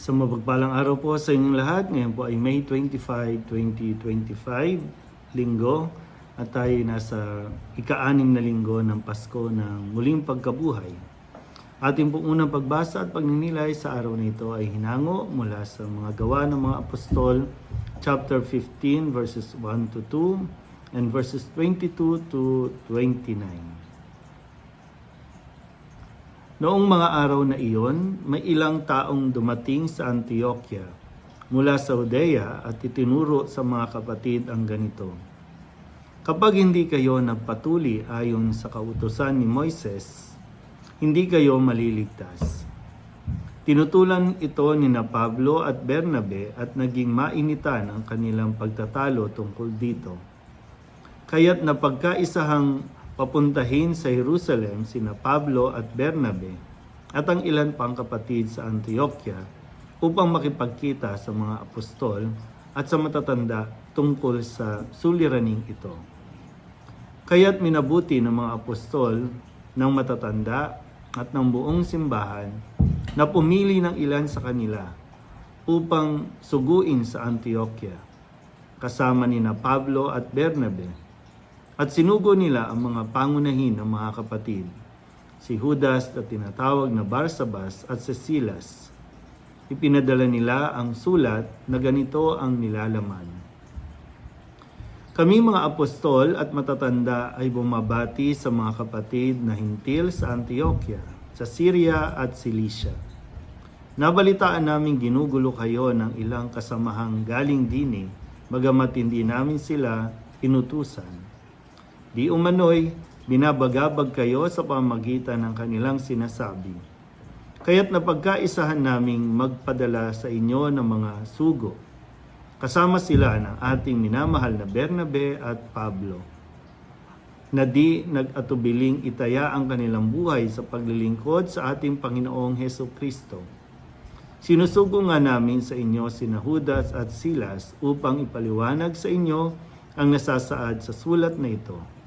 Sa mapagpalang araw po sa inyong lahat, ngayon po ay May 25, 2025, linggo, at tayo ay nasa ika-anim na linggo ng Pasko ng muling pagkabuhay. Ating pong unang pagbasa at pagninilay sa araw na ito ay hinango mula sa mga gawa ng mga apostol, chapter 15, verses 1 to 2, and verses 22 to 29. Noong mga araw na iyon, may ilang taong dumating sa Antioquia mula sa Judea at itinuro sa mga kapatid ang ganito. Kapag hindi kayo nagpatuli ayon sa kautosan ni Moises, hindi kayo maliligtas. Tinutulan ito ni na Pablo at Bernabe at naging mainitan ang kanilang pagtatalo tungkol dito. Kaya't napagkaisahang papuntahin sa Jerusalem sina Pablo at Bernabe at ang ilan pang kapatid sa Antioquia upang makipagkita sa mga apostol at sa matatanda tungkol sa suliraning ito. Kaya't minabuti ng mga apostol ng matatanda at ng buong simbahan na pumili ng ilan sa kanila upang suguin sa Antioquia kasama ni na Pablo at Bernabe at sinugo nila ang mga pangunahin ng mga kapatid, si Judas na tinatawag na Barsabas at si Silas. Ipinadala nila ang sulat na ganito ang nilalaman. Kami mga apostol at matatanda ay bumabati sa mga kapatid na hintil sa Antioquia, sa Syria at Cilicia. Nabalitaan namin ginugulo kayo ng ilang kasamahang galing dini, bagamat hindi namin sila inutusan. Di umano'y binabagabag kayo sa pamagitan ng kanilang sinasabi. Kaya't napagkaisahan naming magpadala sa inyo ng mga sugo. Kasama sila ng ating minamahal na Bernabe at Pablo na di nag-atubiling itaya ang kanilang buhay sa paglilingkod sa ating Panginoong Heso Kristo. Sinusugo nga namin sa inyo sina Judas at Silas upang ipaliwanag sa inyo ang nasasaad sa sulat na ito.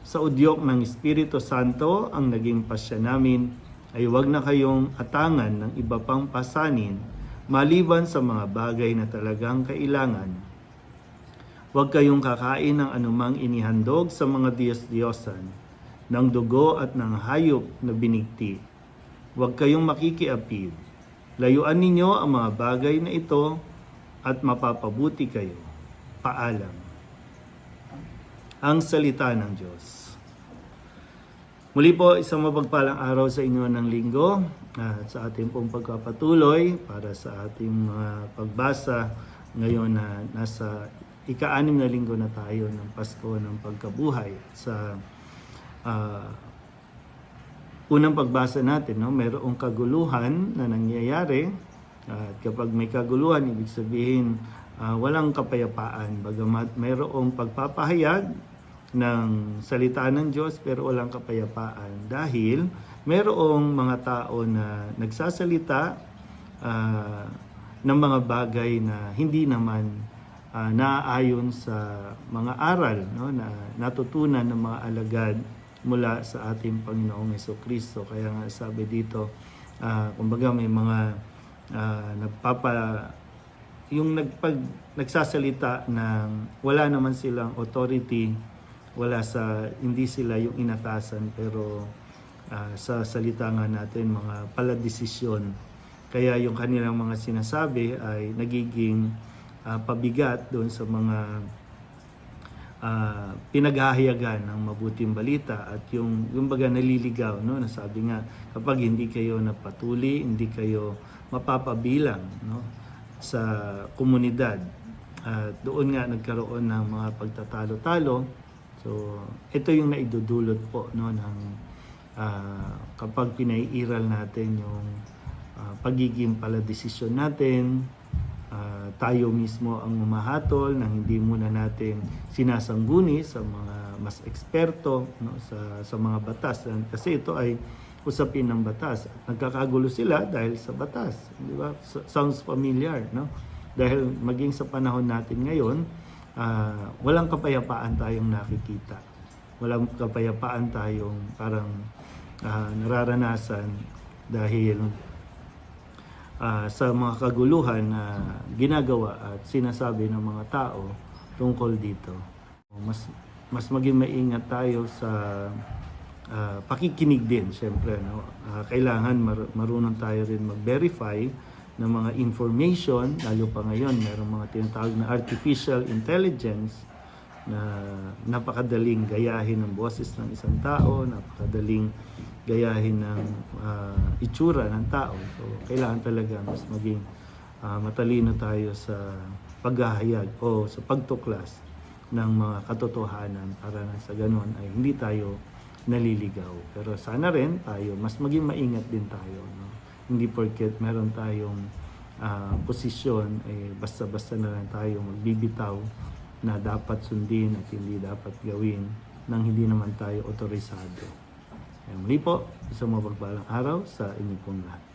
Sa udyok ng Espiritu Santo, ang naging pasya namin ay huwag na kayong atangan ng iba pang pasanin maliban sa mga bagay na talagang kailangan. Huwag kayong kakain ng anumang inihandog sa mga Diyos-Diyosan, ng dugo at ng hayop na binigti. Huwag kayong makikiapid. Layuan ninyo ang mga bagay na ito at mapapabuti kayo. Paalam. Ang salita ng Diyos. Muli po, isang mapagpalang araw sa inyo ng linggo at sa ating pong pagpapatuloy para sa ating mga pagbasa ngayon na nasa ika-anim na linggo na tayo ng Pasko ng Pagkabuhay. Sa ah, unang pagbasa natin, no, mayroong kaguluhan na nangyayari at kapag may kaguluhan, ibig sabihin ah, walang kapayapaan. Bagamat mayroong pagpapahayag ng salita ng Diyos pero walang kapayapaan dahil mayroong mga tao na nagsasalita ah, ng mga bagay na hindi naman ah, naaayon sa mga aral no, na natutunan ng mga alagad mula sa ating Panginoong Yeso Kristo. Kaya nga sabi dito, ah, kumbaga may mga ah, nagpapa yung nagpag nagsasalita ng wala naman silang authority wala sa hindi sila yung inatasan pero ah, sa salita nga natin mga paladesisyon. Kaya yung kanilang mga sinasabi ay nagiging ah, pabigat doon sa mga ah, pinaghahayagan ng mabuting balita at yung yung baga naliligaw no? Nasabi nga kapag hindi kayo napatuli hindi kayo mapapabilang no? Sa komunidad. At doon nga nagkaroon ng mga pagtatalo-talo so ito yung naidudulot po no ng ah, kapag pinaiiral natin yung ah, pagiging paladesisyon natin Ah, tayo mismo ang mamahatol nang hindi muna natin sinasangguni sa mga mas eksperto no, sa, sa mga batas. Kasi ito ay usapin ng batas. Nagkakagulo sila dahil sa batas. Di ba? So- Sounds familiar. No? Dahil maging sa panahon natin ngayon, ah, walang kapayapaan tayong nakikita. Walang kapayapaan tayong parang ah, nararanasan dahil ah, sa mga kaguluhan na ginagawa at sinasabi ng mga tao tungkol dito. Mas mas maging maingat tayo sa ah, pakikinig din, syempre. No? Ah, kailangan mar- marunong tayo rin mag-verify ng mga information, lalo pa ngayon, merong mga tinatawag na artificial intelligence na napakadaling gayahin ng boses ng isang tao, napakadaling gayahin ng ah, itsura ng tao. So, kailangan talaga mas maging ah, matalino tayo sa paghahayag o sa pagtuklas ng mga katotohanan para na sa ganun ay hindi tayo naliligaw. Pero sana rin tayo, mas maging maingat din tayo. No? Hindi porket meron tayong ah, posisyon, eh, basta-basta na lang tayo magbibitaw na dapat sundin at hindi dapat gawin nang hindi naman tayo otorisado. Kaya muli po, isang mapagpalang araw sa inyo pong lahat.